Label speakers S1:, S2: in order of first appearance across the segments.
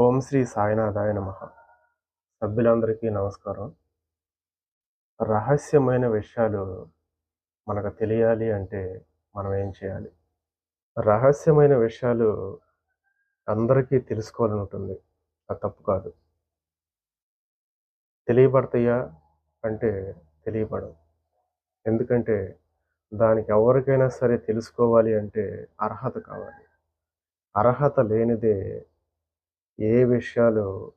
S1: ఓం శ్రీ సాయినాథాయ నమ. సభ్యులందరికీ నమస్కారం. రహస్యమైన విషయాలు మనకు తెలియాలి అంటే మనం ఏం చేయాలి? రహస్యమైన విషయాలు అందరికీ తెలుసుకోవాలని ఉంటుంది. అది తప్పు కాదు. తెలియబడతాయా అంటే తెలియబడవు. ఎందుకంటే దానికి ఎవరికైనా సరే తెలుసుకోవాలి అంటే అర్హత కావాలి. అర్హత లేనిదే ఏ విషయాలు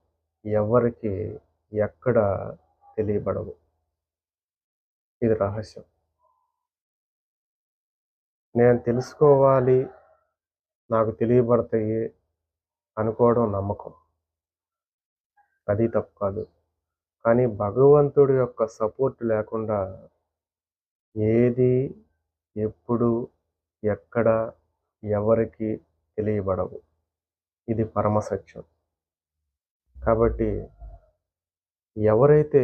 S1: ఎవరికి ఎక్కడ తెలియబడవు? ఇది రహస్యం. నేను తెలుసుకోవాలి నాకు తెలియబడతాయి అనుకోవడం నమ్మకం. అది తప్పు కాదు. కానీ భగవంతుడి యొక్క సపోర్ట్ లేకుండా ఏది ఎప్పుడు ఎక్కడ ఎవరికి తెలియబడవు. ఇది పరమసత్యం కాబట్టి ఎవరైతే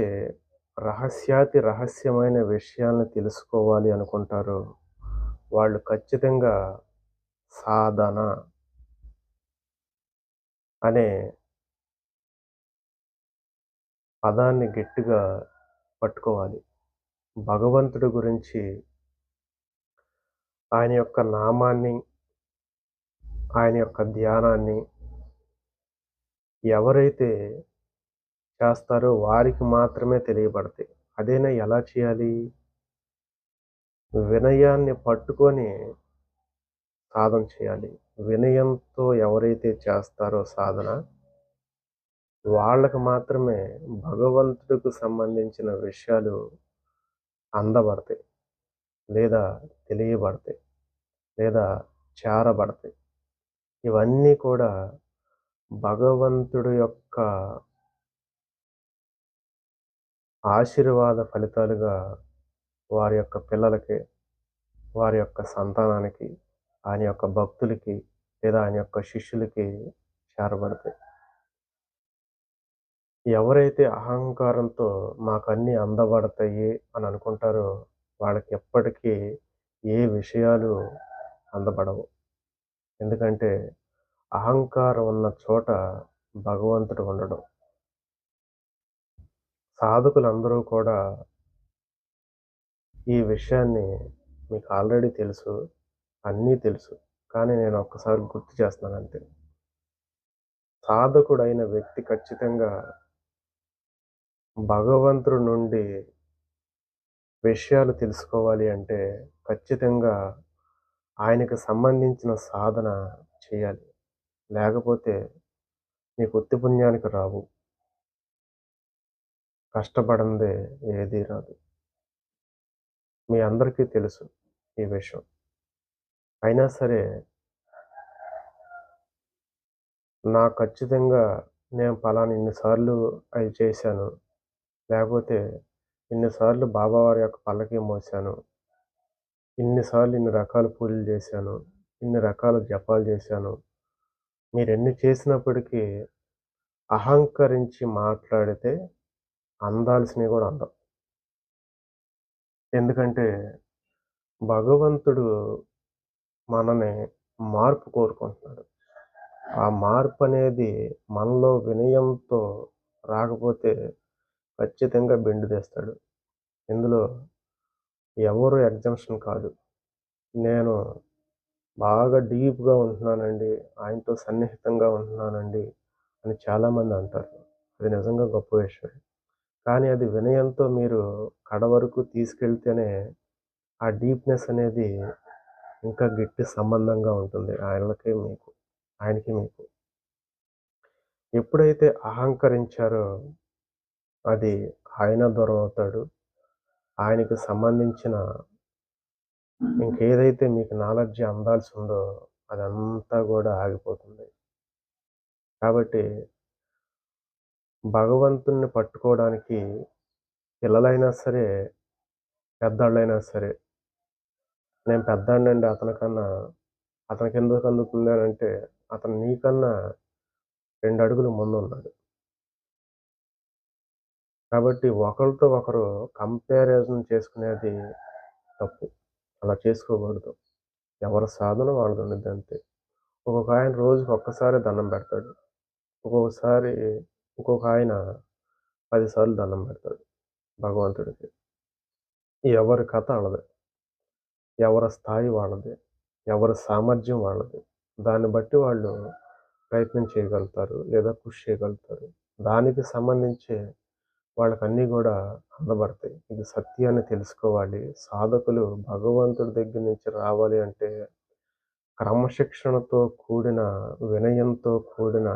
S1: రహస్యాతి రహస్యమైన విషయాలను తెలుసుకోవాలి అనుకుంటారో వాళ్ళు ఖచ్చితంగా సాధన అనే పదాన్ని గట్టిగా పట్టుకోవాలి. భగవంతుడి గురించి ఆయన యొక్క నామాన్ని ఆయన యొక్క ధ్యానాన్ని ఎవరైతే చేస్తారో వారికి మాత్రమే తెలియబడతాయి. అదేనా ఎలా చేయాలి? వినయాన్ని పట్టుకొని సాధన చేయాలి. వినయంతో ఎవరైతే చేస్తారో సాధన వాళ్ళకు మాత్రమే భగవంతుడికి సంబంధించిన విషయాలు అందబడతాయి. లేదా తెలియబడతాయి. లేదా చేరబడతాయి. ఇవన్నీ కూడా భగవంతుడి యొక్క ఆశీర్వాద ఫలితాలుగా వారి యొక్క పిల్లలకి వారి యొక్క సంతానానికి ఆయన యొక్క భక్తులకి లేదా ఆయన యొక్క శిష్యులకి చేరబడతాయి. ఎవరైతే అహంకారంతో మాకు అన్నీ అందబడతాయి అని అనుకుంటారో వాళ్ళకి ఎప్పటికీ ఏ విషయాలు అందబడవు. ఎందుకంటే అహంకారం ఉన్న చోట భగవంతుడు ఉండడం. సాధకులందరూ కూడా ఈ విషయాన్ని మీకు ఆల్రెడీ తెలుసు అన్నీ తెలుసు. కానీ నేను ఒక్కసారి గుర్తు చేస్తున్నాను అంతే. సాధకుడైన వ్యక్తి ఖచ్చితంగా భగవంతుడి నుండి విషయాలు తెలుసుకోవాలి అంటే ఖచ్చితంగా ఆయనకు సంబంధించిన సాధన చేయాలి. లేకపోతే నీ కొత్తి పుణ్యానికి రావు. కష్టపడందే ఏదీ రాదు. మీ అందరికీ తెలుసు ఈ విషయం. అయినా సరే నా ఖచ్చితంగా నేను పలానా ఇన్నిసార్లు అవి చేశాను. లేకపోతే ఇన్నిసార్లు బాబావారి యొక్క పల్లకి మోసాను ఇన్నిసార్లు ఇన్ని రకాల పూజలు చేశాను. ఇన్ని రకాల జపాలు చేశాను. మీరెన్ని చేసినప్పటికీ అహంకరించి మాట్లాడితే అందాల్సినవి కూడా అందం ఎందుకంటే భగవంతుడు మనని మార్పు కోరుకుంటున్నాడు. ఆ మార్పు అనేది మనలో వినయంతో రాకపోతే ఖచ్చితంగా బెండు తెస్తాడు. ఇందులో ఎవరు ఎగ్జంప్షన్ కాదు. నేను బాగా డీప్గా ఉంటున్నానండి. ఆయనతో సన్నిహితంగా ఉంటున్నానండి అని చాలామంది అంటారు. అది నిజంగా గొప్ప విషయం. కానీ అది వినయంతో మీరు కడ వరకు తీసుకెళ్తేనే ఆ డీప్నెస్ అనేది ఇంకా గట్టి సంబంధంగా ఉంటుంది ఆయనకి మీకు ఆయనకి మీకు. ఎప్పుడైతే అహంకరించారో అది ఆయన దూరం అవుతాడు. ఆయనకు సంబంధించిన ఇంకేదైతే మీకు నాలెడ్జ్ అందాల్సి ఉందో అదంతా కూడా ఆగిపోతుంది. కాబట్టి భగవంతుణ్ణి పట్టుకోవడానికి పిల్లలైనా సరే పెద్దవాళ్ళైనా సరే నేను పెద్దాడినండి అతనికన్నా అతనికి ఎందుకు అందుతుంది అని అంటే అతను నీకన్నా రెండు అడుగులు ముందు ఉన్నాడు. కాబట్టి ఒకరితో ఒకరు కంపారిజన్ చేసుకునేది తప్పు. అలా చేసుకోకూడదు ఎవరి సాధన వాళ్ళది ఉండిద్ది అంతే ఒక్కొక్క ఆయన రోజుకి ఒక్కసారి దండం పెడతాడు ఒక్కొక్కసారి ఒక్కొక్క ఆయన పదిసార్లు దండం పెడతాడు భగవంతుడికి. ఎవరి కథ వాళ్ళదే ఎవరి స్థాయి వాళ్ళది. ఎవరి సామర్థ్యం వాళ్ళది. దాన్ని బట్టి వాళ్ళు ప్రయత్నం చేయగలుగుతారు. లేదా కృషి చేయగలుగుతారు. దానికి సంబంధించి వాళ్ళకన్నీ కూడా అందబడతాయి. ఇది సత్యాన్ని తెలుసుకోవాలి. సాధకులు భగవంతుడి దగ్గర నుంచి రావాలి అంటే క్రమశిక్షణతో కూడిన, వినయంతో కూడిన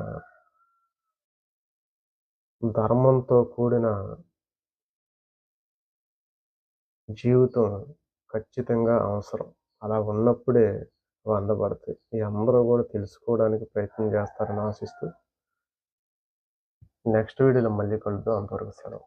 S1: ధర్మంతో కూడిన జీవితం ఖచ్చితంగా అవసరం. అలా ఉన్నప్పుడే అవి అందబడతాయి. ఈ అందరూ కూడా తెలుసుకోవడానికి ప్రయత్నం చేస్తారని ఆశిస్తూ నెక్స్ట్ వీడియోలో మళ్ళీ కలుద్దాం. అంతవరకు సెలవు.